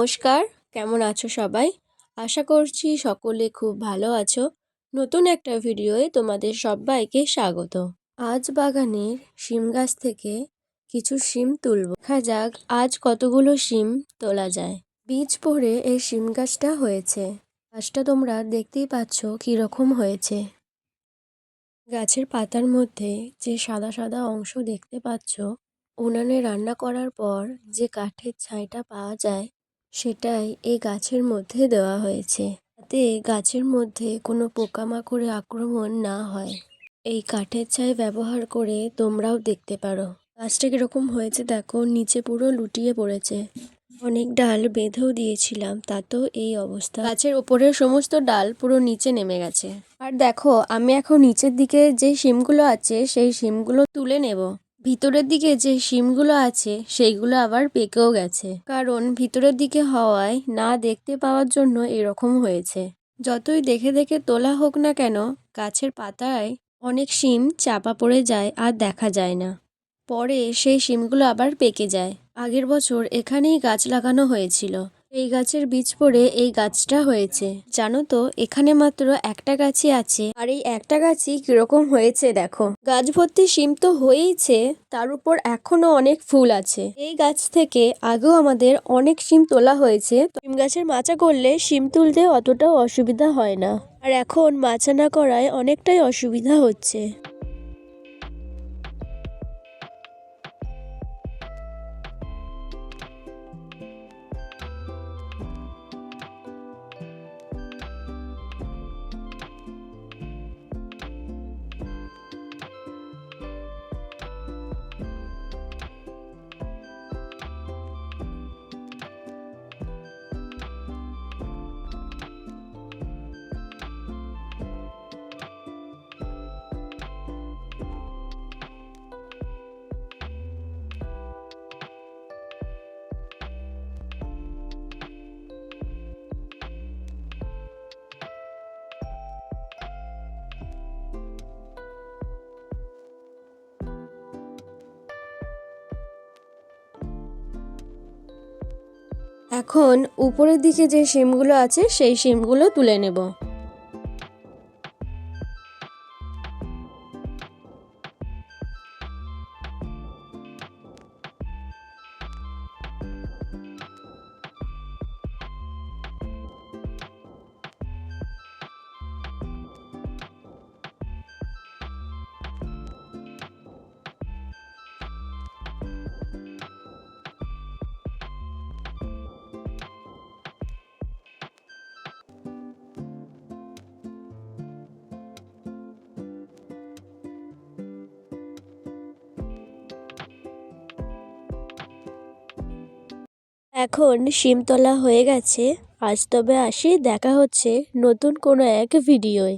নমস্কার, কেমন আছো সবাই? আশা করছি সকলে খুব ভালো আছো। নতুন একটা ভিডিওয়ে তোমাদের সবাইকে স্বাগত। আজ বাগানের শিম গাছ থেকে কিছু শিম তুলব। দেখা যাক আজ কতগুলো শিম তোলা যায়। বীজ পড়ে এই শিম গাছটা হয়েছে। গাছটা তোমরা দেখতেই পাচ্ছ কীরকম হয়েছে। গাছের পাতার মধ্যে যে সাদা সাদা অংশ দেখতে পাচ্ছ, উনানে রান্না করার পর যে কাঠের ছাইটা পাওয়া যায় সেটাই এই গাছের মধ্যে দেওয়া হয়েছে। যাতে গাছের মধ্যে কোনো পোকামাকড়ে আক্রমণ না হয়। এই কাঠের ছাই ব্যবহার করে তোমরাও দেখতে পারো। গাছটা কীরকম হয়েছে দেখো, নিচে পুরো লুটিয়ে পড়েছে। অনেক ডাল বেঁধেও দিয়েছিলাম, তাতেও এই অবস্থা। গাছের ওপরের সমস্ত ডাল পুরো নিচে নেমে গেছে। আর দেখো, আমি এখন নিচের দিকে যে শিমগুলো আছে, সেই শিমগুলো তুলে নেব। ভিতরের দিকে যে শিমগুলো আছে, সেইগুলো আবার পেকেও গেছে। কারণ ভিতরের দিকে হওয়ায় না দেখতে পাওয়ার জন্য এরকম হয়েছে। যতই দেখে দেখে তোলা হোক না কেন, গাছের পাতায় অনেক শিম চাপা পড়ে যায় আর দেখা যায় না। পরে সেই শিমগুলো আবার পেকে যায়। আগের বছর এখানেই গাছ লাগানো হয়েছিল। এই গাছের বীজ পড়ে এই গাছটা হয়েছে। জানো তো, এখানে মাত্র একটা গাছই আছে। আর এই একটা গাছই কীরকম হয়েছে দেখো। গাছ ভর্তি শিম তো হয়েইছে, তার উপর এখনও অনেক ফুল আছে। এই গাছ থেকে আগেও আমাদের অনেক শিম তোলা হয়েছে। শিম গাছের মাচা করলে শিম তুলতে অতটাও অসুবিধা হয় না। আর এখন মাচা না করায় অনেকটাই অসুবিধা হচ্ছে। এখন উপরের দিকে যে শিমগুলো আছে সেই শিমগুলো তুলে নেব। এখন শিমতলা হয়ে গেছে। আজ তবে আসি দেখা হচ্ছে নতুন কোনো এক ভিডিওয়।